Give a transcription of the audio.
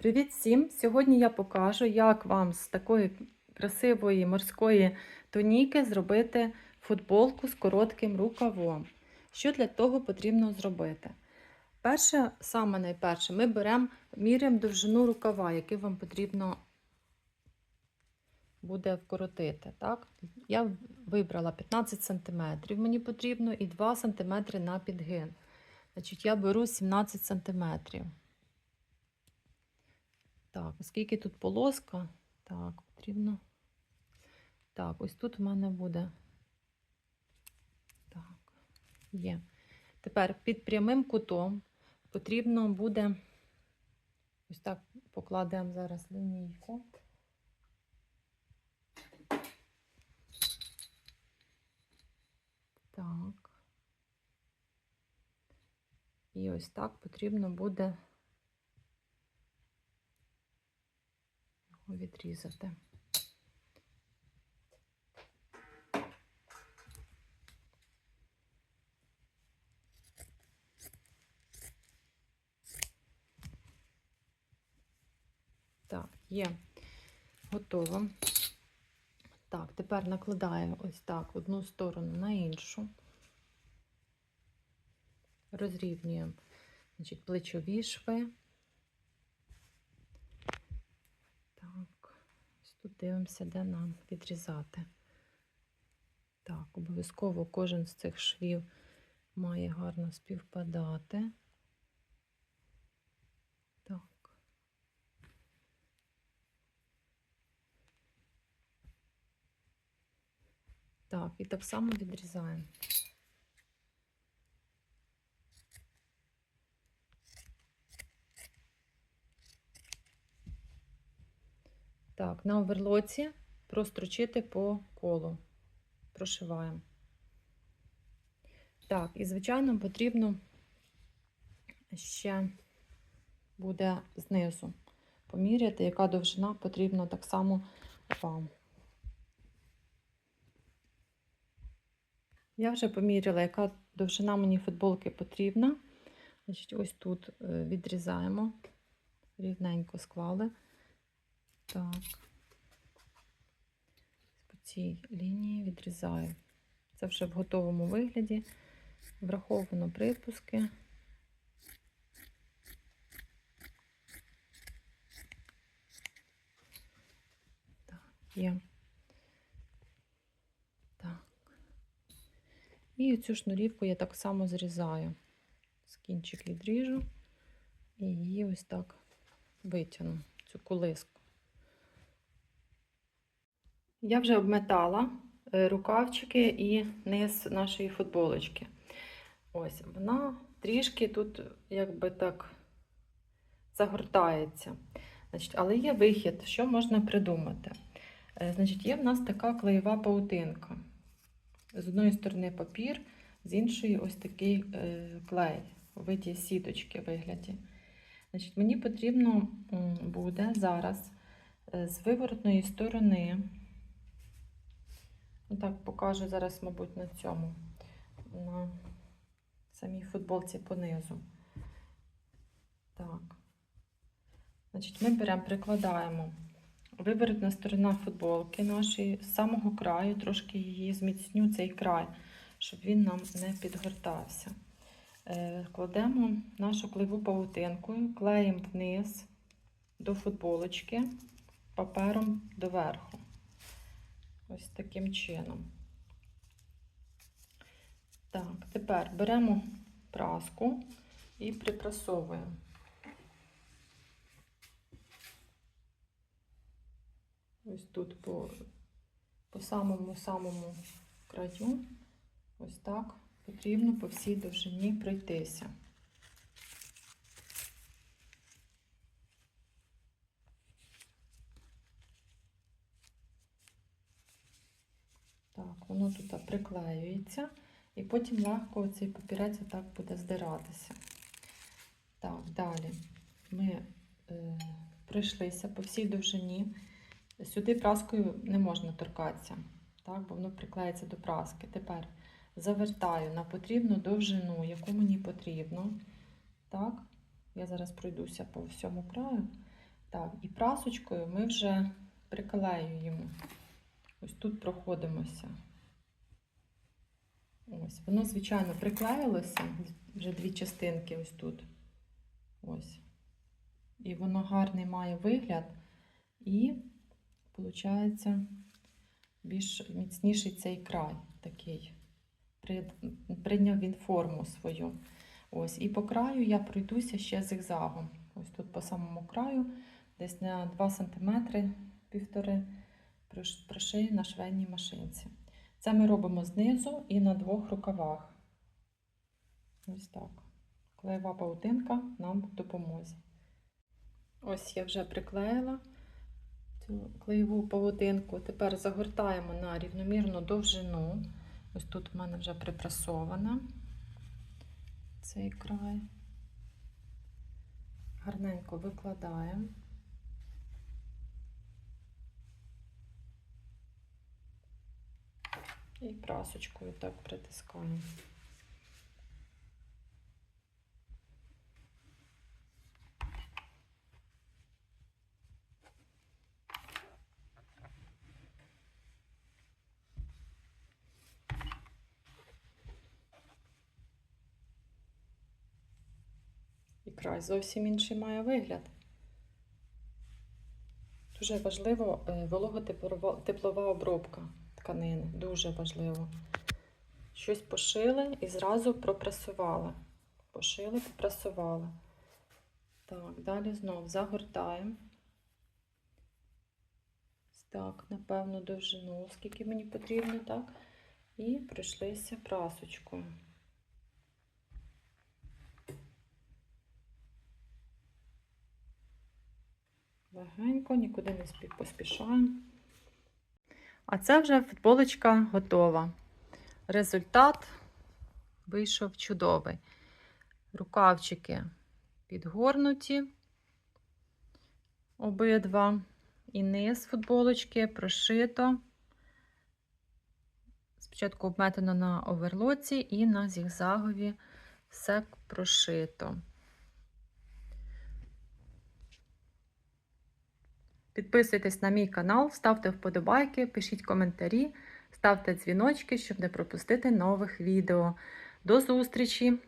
Привіт всім! Сьогодні я покажу, як вам з такої красивої морської тоніки зробити футболку з коротким рукавом. Що для того потрібно зробити? Перше, саме найперше, ми беремо, міряємо довжину рукава, який вам потрібно буде вкоротити. Так? Я вибрала 15 см, мені потрібно і 2 см на підгин. Значить, я беру 17 см. Так, оскільки тут полоска, так, потрібно. Так, ось тут в мене буде. Так, є. Тепер під прямим кутом потрібно буде, ось так покладемо зараз лінійку. Так. І ось так потрібно буде відрізати. Так, є готово. Так, тепер накладаємо ось так одну сторону на іншу. Розрівнюємо значить, плечові шви. Так, ось тут дивимося, де нам відрізати. Так, обов'язково кожен з цих швів має гарно співпадати. Так. Так, і так само відрізаємо. Так, на оверлоці прострочити по колу. Прошиваємо. Так, і, звичайно, потрібно ще буде знизу поміряти, яка довжина потрібна так само вам. Я вже поміряла, яка довжина мені футболки потрібна. Значить, ось тут е, відрізаємо, рівненько склали. Так, по цій лінії відрізаю. Це вже в готовому вигляді. Враховано припуски. Так, є. Так. І цю шнурівку я так само зрізаю. З кінчик відріжу і її ось так витягну, цю колиску. Я вже обметала е, рукавчики і низ нашої футболочки. Ось, вона трішки тут, якби так, загортається. Значить, Але є вихід, що можна придумати. Е, Значить, є в нас така клеєва паутинка. З одної сторони папір, з іншої ось такий е, клей у виді сіточки вигляді. Значить, Мені потрібно буде зараз з виворотної сторони. Так, покажу зараз, мабуть, на цьому, на самій футболці понизу. Так. Значить, ми беремо, прикладаємо виворотна сторона футболки нашої з самого краю, трошки її зміцню цей край, щоб він нам не підгортався. Е, Кладемо нашу клеву павутинку, клеїмо вниз до футболочки, папером доверху. Ось таким чином. Так, тепер беремо праску і припрасовуємо. Ось тут по, по самому-самому краю, ось так потрібно по всій довжині пройтися. Так, воно тут приклеюється, і потім легко цей папірець так буде здиратися. Так, далі ми е, пройшлися по всій довжині. Сюди праскою не можна торкатися, так, бо воно приклеїться до праски. Тепер завертаю на потрібну довжину, яку мені потрібно. Так, я зараз пройдуся по всьому краю. Так, і прасочкою ми вже приклеюємо. Ось тут проходимося. Ось, воно, звичайно, приклеїлося, вже дві частинки ось тут. Ось. І воно гарний має вигляд. І, виходить, більш міцніший цей край такий. Прийняв він форму свою. Ось. І по краю я пройдуся ще зигзагом. Ось тут по самому краю, десь на 2 см, півтори прош- прошию на швейній машинці. Це ми робимо знизу і на двох рукавах. Ось так. Клеєва паутинка нам в допомозі. Ось я вже приклеїла цю клеєву павутинку. Тепер загортаємо на рівномірну довжину. Ось тут в мене вже припрасована цей край. Гарненько викладаємо. І прасочкою так притискаємо. І край зовсім інший має вигляд. Дуже важливо е, вологотеплова обробка тканини. Дуже важливо. Щось пошили і зразу пропресували. Пошили, попресували. Так, далі знов загортаємо. Так, напевно, довжину, скільки мені потрібно, так? І пройшлися прасочкою. Легенько, нікуди не поспішаємо. А це вже футболочка готова. Результат вийшов чудовий. Рукавчики підгорнуті обидва. І низ футболочки прошито. Спочатку обметено на оверлоці і на зігзагові все прошито. Підписуйтесь на мій канал, ставте вподобайки, пишіть коментарі, ставте дзвіночки, щоб не пропустити нових відео. До зустрічі!